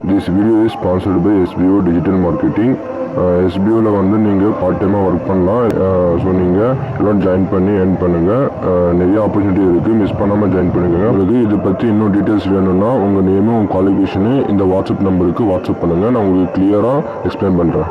This video is sponsored by SPO digital marketing எஸ்பிஓவில் வந்து நீங்கள் part டைமாக ஒர்க் பண்ணலாம். Uh, ஸோ நீங்கள் எல்லாம் ஜாயின் பண்ணி ஏர்ன் பண்ணுங்கள் uh, நிறைய ஆப்பர்ச்சுனிட்டி இருக்குது மிஸ் பண்ணாமல் ஜாயின் பண்ணுங்கள் உங்களுக்கு இதை பற்றி இன்னும் டீட்டெயில்ஸ் வேணும்னா உங்கள் நேமும் உங்கள் குவாலிஃபிகேஷனு இந்த வாட்ஸ்அப் நம்பருக்கு வாட்ஸ்அப் பண்ணுங்கள் நான் உங்களுக்கு கிளியராக எக்ஸ்பிளைன் பண்ணுறேன்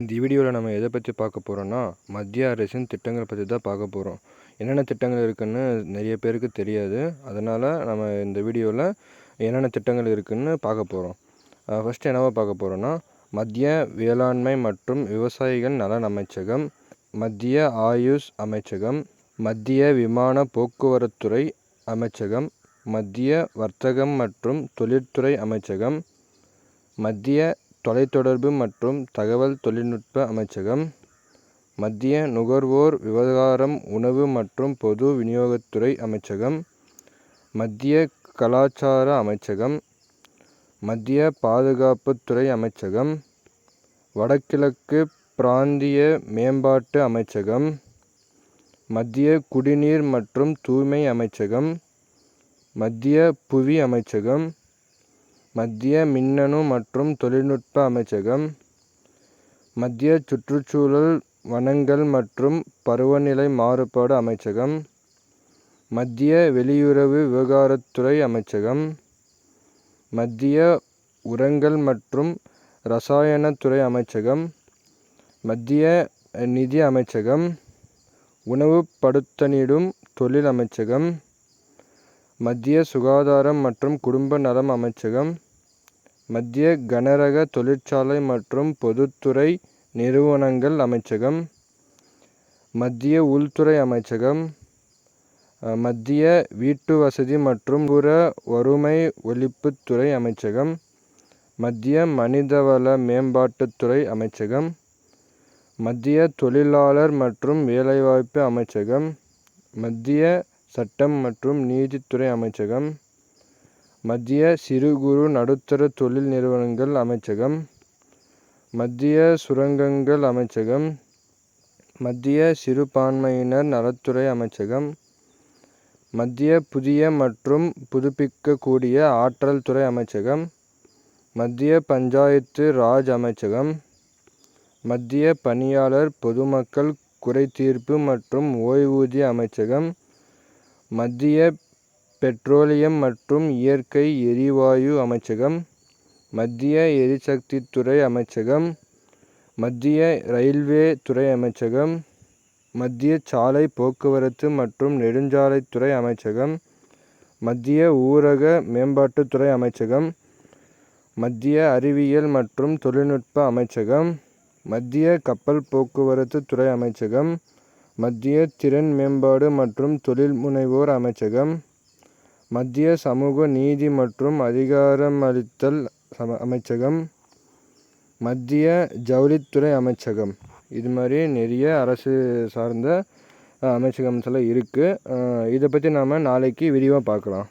இந்த வீடியோவில் நம்ம எதை பற்றி பார்க்க போகிறோன்னா மத்திய அரசின் திட்டங்களை பற்றி தான் பார்க்க போகிறோம் என்னென்ன திட்டங்கள் இருக்குதுன்னு நிறைய பேருக்கு தெரியாது. அதனால் நம்ம இந்த வீடியோவில் என்னென்ன திட்டங்கள் இருக்குதுன்னு பார்க்க போகிறோம் ஃபஸ்ட்டு என்னவா பார்க்க போகிறோன்னா மத்திய வேளாண்மை மற்றும் விவசாயிகள் நலன் அமைச்சகம் மத்திய ஆயுஷ் அமைச்சகம் மத்திய விமான போக்குவரத்துறை அமைச்சகம் மத்திய வர்த்தகம் மற்றும் தொழிற்துறை அமைச்சகம் மத்திய தொலைத்தொடர்பு மற்றும் தகவல் தொழில்நுட்ப அமைச்சகம் மத்திய நுகர்வோர் விவகாரம் உணவு மற்றும் பொது விநியோகத்துறை அமைச்சகம் மத்திய கலாச்சார அமைச்சகம் மத்திய பாதுகாப்புத்துறை அமைச்சகம் வடகிழக்கு பிராந்திய மேம்பாட்டு அமைச்சகம் மத்திய குடிநீர் மற்றும் தூய்மை அமைச்சகம் மத்திய புவி அமைச்சகம் மத்திய மின்னணு மற்றும் தொழில்நுட்ப அமைச்சகம் மத்திய சுற்றுச்சூழல் வனங்கள் மற்றும் பருவநிலை மாறுபாடு அமைச்சகம் மத்திய வெளியுறவு விவகாரத்துறை அமைச்சகம் மத்திய உரங்கள் மற்றும் ரசாயனத்துறை அமைச்சகம் மத்திய நிதி அமைச்சகம் உணவுப்படுத்தனிடும் தொழில் அமைச்சகம் மத்திய சுகாதாரம் மற்றும் குடும்ப நலம் அமைச்சகம் மத்திய கனரக தொழிற்சாலை மற்றும் பொதுத்துறை நிறுவனங்கள் அமைச்சகம் மத்திய உள்துறை அமைச்சகம் மத்திய வீட்டு வசதி மற்றும் புற வறுமை ஒழிப்புத்துறை அமைச்சகம் மத்திய மனிதவள மேம்பாட்டுத்துறை அமைச்சகம் மத்திய தொழிலாளர் மற்றும் வேலைவாய்ப்பு அமைச்சகம் மத்திய சட்டம் மற்றும் நீதித்துறை அமைச்சகம் மத்திய சிறு குறு நடுத்தர தொழில் நிறுவனங்கள் அமைச்சகம் மத்திய சுரங்கங்கள் அமைச்சகம் மத்திய சிறுபான்மையினர் நலத்துறை அமைச்சகம் மத்திய புதிய மற்றும் புதுப்பிக்கக்கூடிய ஆற்றல் துறை அமைச்சகம் மத்திய பஞ்சாயத்து ராஜ் அமைச்சகம் மத்திய பணியாளர் பொதுமக்கள் குறைதீர்ப்பு மற்றும் ஓய்வூதிய அமைச்சகம் மத்திய பெட்ரோலியம் மற்றும் இயற்கை எரிவாயு அமைச்சகம் மத்திய எரிசக்தித்துறை அமைச்சகம் மத்திய ரயில்வே துறை அமைச்சகம் மத்திய சாலை போக்குவரத்து மற்றும் நெடுஞ்சாலைத்துறை அமைச்சகம் மத்திய ஊரக மேம்பாட்டுத்துறை அமைச்சகம் மத்திய அறிவியல் மற்றும் தொழில்நுட்ப அமைச்சகம் மத்திய கப்பல் போக்குவரத்து துறை அமைச்சகம் மத்திய திறன் மேம்பாடு மற்றும் தொழில் முனைவோர் அமைச்சகம் மத்திய சமூக நீதி மற்றும் அதிகாரமளித்தல் சம- அமைச்சகம் மத்திய ஜவுளித்துறை அமைச்சகம். இது மாதிரி நிறைய அரசு சார்ந்த அமைச்சகம்ஸ் எல்லாம் இருக்குது இதை பற்றி நாம் நாளைக்கு விரிவாக பார்க்கலாம்